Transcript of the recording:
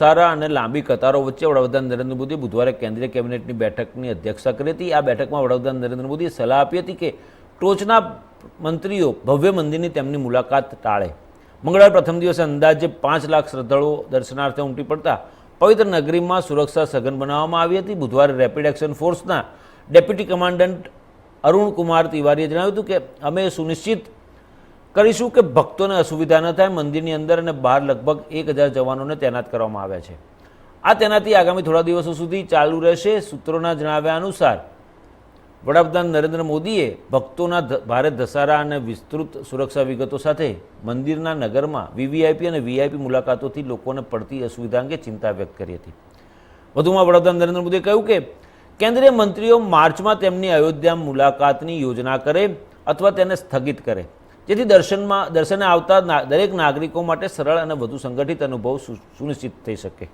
સારા અને લાંબી કતારો વચ્ચે વડાપ્રધાન નરેન્દ્ર મોદીએ બુધવારે કેન્દ્રીય કેબિનેટની બેઠકની અધ્યક્ષતા કરી હતી. આ બેઠકમાં વડાપ્રધાન નરેન્દ્ર મોદીએ સલાહ આપી હતી કે ટોચના મંત્રીઓ ભવ્ય મંદિરની તેમની મુલાકાત ટાળે. મંગળવાર પ્રથમ દિવસે અંદાજે પાંચ લાખ શ્રદ્ધાળુઓ દર્શનાર્થે ઉમટી પડતા પવિત્ર નગરીમાં સુરક્ષા સઘન બનાવવામાં આવી હતી. બુધવારે રેપિડ એક્શન ફોર્સના ડેપ્યુટી કમાન્ડન્ટ અરુણ કુમાર તિવારીએ જણાવ્યું હતું કે અમે સુનિશ્ચિત કરીશું કે ભક્તોને અસુવિધા ન થાય, મંદિરની અંદર અને બહાર લગભગ એક હજાર જવાનોને તૈનાત કરવામાં આવ્યા છે. આ તેનાથી આગામી થોડા દિવસો સુધી ચાલુ રહેશે સૂત્રોના જણાવ્યા અનુસાર, વડાપ્રધાન નરેન્દ્ર મોદીએ ભક્તોના ભારે ધસારા અને વિસ્તૃત સુરક્ષા વિગતો સાથે મંદિરના નગરમાં વીવીઆઈપી અને વીઆઈપી મુલાકાતોથી લોકોને પડતી અસુવિધા અંગે ચિંતા વ્યક્ત કરી હતી. વધુમાં વડાપ્રધાન નરેન્દ્ર મોદીએ કહ્યું કે, કેન્દ્રીય મંત્રીઓ માર્ચમાં તેમની અયોધ્યા મુલાકાતની યોજના કરે અથવા તેને સ્થગિત કરે. જેથી દર્શનમાં દર્શને આવતા દરેક નાગરિકો માટે સરળ અને વધુ સંગઠિત અનુભવ સુનિશ્ચિત થઈ શકે.